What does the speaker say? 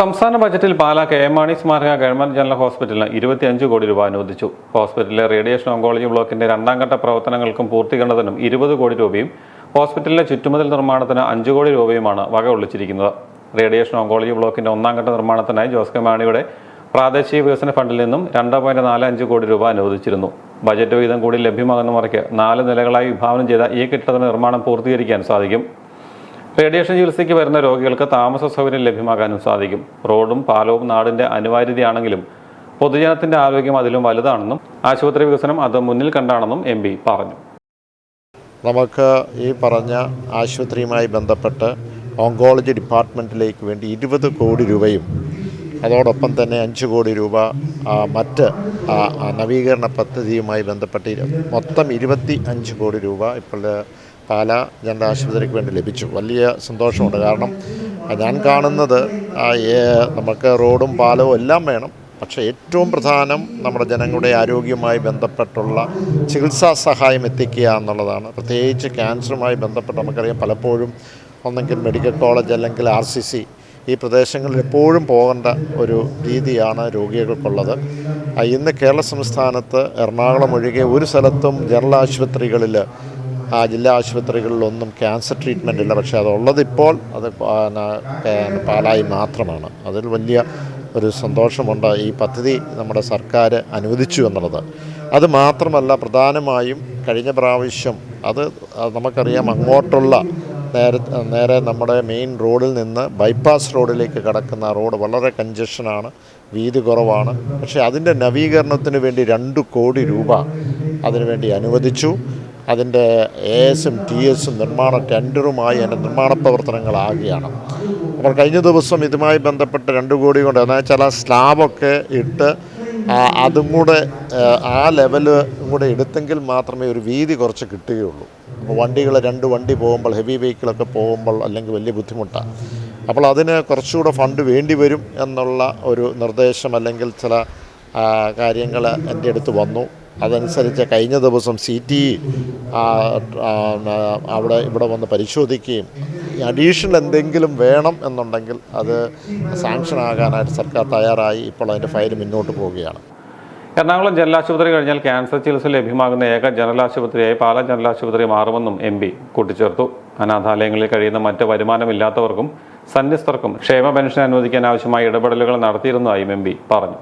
സംസ്ഥാന ബജറ്റിൽ Pala K M Mani സ്മാരക ഗവൺമെന്റ് ജനറൽ ഹോസ്പിറ്റലിന് ഇരുപത്തിയഞ്ച് കോടി രൂപ അനുവദിച്ചു. ഹോസ്പിറ്റലിലെ റേഡിയേഷൻ ഓങ്കോളജി ബ്ലോക്കിന്റെ രണ്ടാം ഘട്ട പ്രവർത്തനങ്ങൾക്കും പൂർത്തീകരണത്തിനും ഇരുപത് കോടി രൂപയും ഹോസ്പിറ്റലിലെ ചുറ്റുമതിൽ നിർമ്മാണത്തിന് അഞ്ച് കോടി രൂപയുമാണ് വക ഒളിച്ചിരിക്കുന്നത് റേഡിയേഷൻ ഓങ്കോളജി ബ്ലോക്കിന്റെ ഒന്നാം ഘട്ട നിർമ്മാണത്തിനായി ജോസ് കെ മാണിയുടെ പ്രാദേശിക വികസന ഫണ്ടിൽ നിന്നും രണ്ട് പോയിന്റ് നാല് അഞ്ച് കോടി രൂപ അനുവദിച്ചിരുന്നു. ബജറ്റ് വിഹിതം കൂടി ലഭ്യമാകുന്ന മുറയ്ക്ക് നാല് നിലകളായി വിഭാവനം ചെയ്ത ഈ കെട്ടിടത്തിന്റെ നിർമ്മാണം പൂർത്തീകരിക്കാൻ സാധിക്കും. റേഡിയേഷൻ ചികിത്സയ്ക്ക് വരുന്ന രോഗികൾക്ക് താമസ സൗകര്യം ലഭ്യമാക്കാനും സാധിക്കും. റോഡും പാലവും നാടിന്റെ അനിവാര്യതയാണെങ്കിലും പൊതുജനത്തിന്റെ ആരോഗ്യം അതിലും വലുതാണെന്നും ആശുപത്രി വികസനം അത് മുന്നിൽ കണ്ടാണെന്നും എം പറഞ്ഞു. നമുക്ക് ഈ പറഞ്ഞ ആശുപത്രിയുമായി ബന്ധപ്പെട്ട് ഓങ്കോളജി ഡിപ്പാർട്ട്മെന്റിലേക്ക് വേണ്ടി ഇരുപത് കോടി രൂപയും അതോടൊപ്പം തന്നെ അഞ്ച് കോടി രൂപ മറ്റ് നവീകരണ പദ്ധതിയുമായി ബന്ധപ്പെട്ട് മൊത്തം ഇരുപത്തി അഞ്ച് കോടി രൂപ ഇപ്പോൾ പാലാ ജനറൽ ആശുപത്രിക്ക് വേണ്ടി ലഭിച്ചു. വലിയ സന്തോഷമുണ്ട്. കാരണം ഞാൻ കാണുന്നത് നമുക്ക് റോഡും പാലവും എല്ലാം വേണം. പക്ഷേ ഏറ്റവും പ്രധാനം നമ്മുടെ ജനങ്ങളുടെ ആരോഗ്യവുമായി ബന്ധപ്പെട്ടുള്ള ചികിത്സാ സഹായം എത്തിക്കുക എന്നുള്ളതാണ്. പ്രത്യേകിച്ച് ക്യാൻസറുമായി ബന്ധപ്പെട്ട് നമുക്കറിയാം പലപ്പോഴും ഒന്നെങ്കിൽ മെഡിക്കൽ കോളേജ് അല്ലെങ്കിൽ ആർ സി സി ഈ പ്രദേശങ്ങളിൽ എപ്പോഴും പോകേണ്ട ഒരു രീതിയാണ് രോഗികൾക്കുള്ളത്. ഇന്ന് കേരള സംസ്ഥാനത്ത് എറണാകുളം ഒഴികെ ഒരു സ്ഥലത്തും ജനറൽ ആശുപത്രികളിൽ ആ ജില്ലാ ആശുപത്രികളിലൊന്നും ക്യാൻസർ ട്രീറ്റ്മെന്റ് ഇല്ല. പക്ഷേ അതുള്ളത് ഇപ്പോൾ അത് പാലായി മാത്രമാണ്. അതിൽ വലിയ ഒരു സന്തോഷമുണ്ട്. ഈ പദ്ധതി നമ്മുടെ സർക്കാർ അനുവദിച്ചു എന്നുള്ളത്. അത് മാത്രമല്ല പ്രധാനമായും കഴിഞ്ഞ പ്രാവശ്യം അത് നമുക്കറിയാം അങ്ങോട്ടുള്ള നേരെ നേരെ നമ്മുടെ മെയിൻ റോഡിൽ നിന്ന് ബൈപ്പാസ് റോഡിലേക്ക് കടക്കുന്ന റോഡ് വളരെ കഞ്ചഷനാണ് വീതി കുറവാണ്. പക്ഷേ അതിന്റെ നവീകരണത്തിന് വേണ്ടി രണ്ട് കോടി രൂപ അതിനുവേണ്ടി അനുവദിച്ചു. അതിന്റെ എ എസും ടി എസും നിർമ്മാണ ടെൻഡറുമായി അതിന്റെ നിർമ്മാണ പ്രവർത്തനങ്ങളാകുകയാണ്. അപ്പോൾ കഴിഞ്ഞ ദിവസം ഇതുമായി ബന്ധപ്പെട്ട് രണ്ട് കോടി കൊണ്ട് എന്നാൽ ആ സ്ലാബൊക്കെ ഇട്ട് അതും കൂടെ ആ ലെവൽ കൂടെ എടുത്തെങ്കിൽ മാത്രമേ ഒരു വീതി കുറച്ച് കിട്ടുകയുള്ളൂ. അപ്പോൾ വണ്ടികൾ രണ്ട് വണ്ടി പോകുമ്പോൾ ഹെവി വെഹിക്കിളൊക്കെ പോകുമ്പോൾ അല്ലെങ്കിൽ വലിയ ബുദ്ധിമുട്ടാണ്. അപ്പോൾ അതിന് കുറച്ചുകൂടെ ഫണ്ട് വേണ്ടി വരും എന്നുള്ള ഒരു നിർദ്ദേശം അല്ലെങ്കിൽ ചില കാര്യങ്ങൾ എന്റെ അടുത്ത് വന്നു. അതനുസരിച്ച് കഴിഞ്ഞ ദിവസം സി ടി അവിടെ ഇവിടെ വന്ന് പരിശോധിക്കുകയും അഡീഷണൽ എന്തെങ്കിലും വേണം എന്നുണ്ടെങ്കിൽ അത് സാങ്ഷൻ ആകാനായിട്ട് സർക്കാർ തയ്യാറായി ഇപ്പോൾ അതിന്റെ ഫയൽ മുന്നോട്ട് പോവുകയാണ്. എറണാകുളം ജനറൽ ആശുപത്രി കഴിഞ്ഞാൽ ക്യാൻസർ ചികിത്സ ലഭ്യമാകുന്ന ഏക ജനറൽ ആശുപത്രിയായി പാലാ ജനറൽ ആശുപത്രി മാറുമെന്നും എം പി കൂട്ടിച്ചേർത്തു. അനാഥാലയങ്ങളിൽ കഴിയുന്ന മറ്റ് വരുമാനമില്ലാത്തവർക്കും സന്യസ്തർക്കും ക്ഷേമ പെൻഷൻ അനുവദിക്കാൻ ആവശ്യമായ ഇടപെടലുകൾ നടത്തിയിരുന്നതായും എം പറഞ്ഞു.